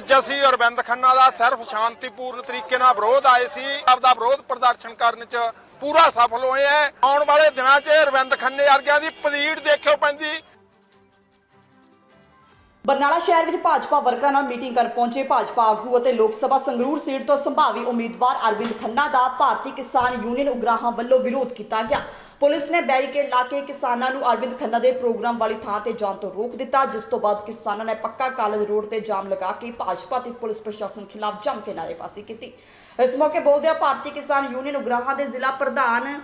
ਅੱਜ ਅਸੀਂ ਅਰਵਿੰਦ ਖੰਨਾ ਦਾ ਸਿਰਫ ਸ਼ਾਂਤੀਪੂਰਨ ਤਰੀਕੇ ਨਾਲ ਵਿਰੋਧ ਆਏ ਸੀ, ਆਪਦਾ ਵਿਰੋਧ ਪ੍ਰਦਰਸ਼ਨ ਕਰਨ 'ਚ ਪੂਰਾ ਸਫਲ ਹੋਏ ਹੈ। ਆਉਣ ਵਾਲੇ ਦਿਨਾਂ 'ਚ ਅਰਵਿੰਦ ਖੰਨੇ ਵਰਗਿਆਂ ਦੀ ਪਲੀੜ ਦੇਖਿਓ ਪੈਂਦੀ। ਬਰਨਾਲਾ ਸ਼ਹਿਰ ਵਿੱਚ ਭਾਜਪਾ ਵਰਕਰਾਂ ਨਾਲ ਮੀਟਿੰਗ ਕਰ ਪਹੁੰਚੇ ਭਾਜਪਾ ਆਗੂ ਅਤੇ ਲੋਕ ਸਭਾ ਸੰਗਰੂਰ ਸੀਟ ਤੋਂ ਸੰਭਾਵੀ ਉਮੀਦਵਾਰ ਅਰਵਿੰਦ ਖੰਨਾ ਦਾ ਭਾਰਤੀ ਕਿਸਾਨ ਯੂਨੀਅਨ ਉਗਰਾਹਾਂ ਵੱਲੋਂ ਵਿਰੋਧ ਕੀਤਾ ਗਿਆ। ਪੁਲਿਸ ਨੇ ਬੈਰੀਕੇਡ ਲਾ ਕੇ ਕਿਸਾਨਾਂ ਨੂੰ ਅਰਵਿੰਦ ਖੰਨਾ ਦੇ ਪ੍ਰੋਗਰਾਮ ਵਾਲੀ ਥਾਂ ਤੇ ਜਾਣ ਤੋਂ ਰੋਕ ਦਿੱਤਾ, ਜਿਸ ਤੋਂ ਬਾਅਦ ਕਿਸਾਨਾਂ ਨੇ ਪੱਕਾ ਕਾਲਜ ਰੋਡ ਤੇ ਜਾਮ ਲਗਾ ਕੇ ਭਾਜਪਾ ਤੇ ਪੁਲਿਸ ਪ੍ਰਸ਼ਾਸਨ ਖਿਲਾਫ ਜੰਮ ਕੇ ਨਾਅਰੇਬਾਜ਼ੀ ਕੀਤੀ। ਇਸ ਮੌਕੇ ਬੋਲਦਿਆਂ ਭਾਰਤੀ ਕਿਸਾਨ ਯੂਨੀਅਨ ਉਗਰਾਹਾਂ ਦੇ ਜ਼ਿਲ੍ਹਾ ਪ੍ਰਧਾਨ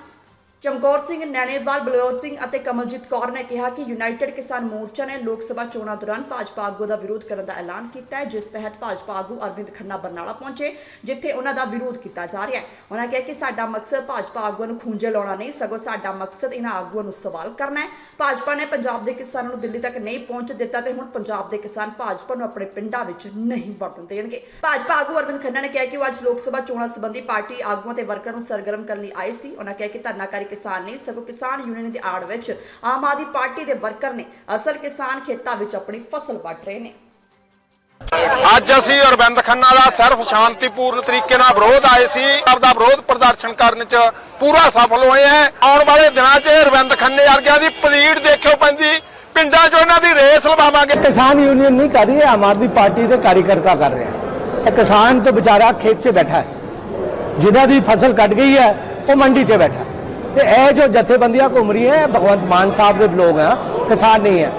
ਚਮਕੌਰ ਸਿੰਘ, ਨੈਣੇਵਾਲ, ਬਲੌਰ ਸਿੰਘ ਅਤੇ ਕਮਲਜੀਤ ਕੌਰ ਨੇ ਕਿਹਾ ਕਿ ਯੂਨਾਈਟਿਡ ਕਿਸਾਨ ਮੋਰਚਾ ਨੇ ਲੋਕ ਸਭਾ ਚੋਣਾਂ ਦੌਰਾਨ ਭਾਜਪਾ ਆਗੂ ਦਾ ਵਿਰੋਧ ਕਰਨ ਦਾ ਐਲਾਨ ਕੀਤਾ ਹੈ, ਜਿਸ ਤਹਿਤ ਭਾਜਪਾ ਆਗੂ ਅਰਵਿੰਦ ਖੰਨਾ ਬਰਨਾਲਾ ਪਹੁੰਚੇ, ਜਿੱਥੇ ਉਹਨਾਂ ਦਾ ਵਿਰੋਧ ਕੀਤਾ ਜਾ ਰਿਹਾ ਹੈ। ਉਹਨਾਂ ਕਿਹਾ ਕਿ ਸਾਡਾ ਮਕਸਦ ਭਾਜਪਾ ਆਗੂਆਂ ਨੂੰ ਖੂੰਜੇ ਲਾਉਣਾ ਨਹੀਂ, ਸਗੋਂ ਸਾਡਾ ਮਕਸਦ ਇਹਨਾਂ ਆਗੂਆਂ ਨੂੰ ਸਵਾਲ ਕਰਨਾ ਹੈ। ਭਾਜਪਾ ਨੇ ਪੰਜਾਬ ਦੇ ਕਿਸਾਨਾਂ ਨੂੰ ਦਿੱਲੀ ਤੱਕ ਨਹੀਂ ਪਹੁੰਚ ਦਿੱਤਾ ਤੇ ਹੁਣ ਪੰਜਾਬ ਦੇ ਕਿਸਾਨ ਭਾਜਪਾ ਨੂੰ ਆਪਣੇ ਪਿੰਡਾਂ ਵਿੱਚ ਨਹੀਂ ਵੜਨ ਦੇਣਗੇ। ਭਾਜਪਾ ਆਗੂ ਅਰਵਿੰਦ ਖੰਨਾ ਨੇ ਕਿਹਾ ਕਿ ਉਹ ਅੱਜ ਲੋਕ ਸਭਾ ਚੋਣਾਂ ਸੰਬੰਧੀ ਪਾਰਟੀ ਆਗੂਆਂ ਤੇ ਵਰਕਰਾਂ ਨੂੰ ਸਰਗਰਮ ਕਰਨ ਲਈ ਆਏ ਸੀ। ਉਹਨਾਂ ਕਿਹਾ ਕਿ ਧਰਨਾਕਾਰੀ ਕਿਸਾਨ ਨਹੀਂ ਸਗੋਂ ਕਿਸਾਨ ਯੂਨੀਅਨ ਦੀ ਆੜ ਵਿੱਚ ਆਮ ਆਦਮੀ ਪਾਰਟੀ ਦੇ ਵਰਕਰ ਨੇ ਅਸਲ ਕਿਸਾਨ ਖੇਤਾਂ ਵਿੱਚ ਆਪਣੀ ਫਸਲ ਵੱਢ ਰਹੇ ਨੇ। ਅੱਜ ਅਸੀਂ ਅਰਵਿੰਦ ਖੰਨਾ ਦਾ ਸਿਰਫ ਸ਼ਾਂਤੀਪੂਰਨ ਤਰੀਕੇ ਨਾਲ ਵਿਰੋਧ ਆਏ ਸੀ। ਆਪ ਦਾ ਵਿਰੋਧ ਪ੍ਰਦਰਸ਼ਨ ਕਰਨ 'ਚ ਪੂਰਾ ਸਫਲ ਹੋਏ ਹੈ। ਆਉਣ ਵਾਲੇ ਦਿਨਾਂ 'ਚ ਅਰਵਿੰਦ ਖੰਨੇ ਵਰਗਿਆਂ ਦੀ ਪਲੀੜ ਦੇਖਿਓ ਪੈਂਦੀ। ਪਿੰਡਾਂ 'ਚ ਉਹਨਾਂ ਦੀ ਰੇਸ ਲਵਾਵਾਂਗੇ। ਕਿਸਾਨ ਯੂਨੀਅਨ ਨਹੀਂ ਕਰ ਰਹੀ ਹੈ ਆਮ ਆਦਮੀ ਪਾਰਟੀ ਦੇ ਕਾਰਜਕਰਤਾ ਕਰ ਰਹੇ ਹੈ। ਕਿਸਾਨ ਤੇ ਵਿਚਾਰਾ ਖੇਤ 'ਚ ਬੈਠਾ ਹੈ। ਦੀ ਫਸਲ ਕੱਟ ਗਈ ਹੈ ਉਹ ਮੰਡੀ 'ਚ ਬੈਠਾ ਤੇ ਇਹ ਜੋ ਜਥੇਬੰਦੀਆਂ ਘੁੰਮ ਰਹੀ ਹੈ ਭਗਵੰਤ ਮਾਨ ਸਾਹਿਬ ਦੇ ਲੋਕ ਆ, ਕਿਸਾਨ ਨਹੀਂ ਹੈ।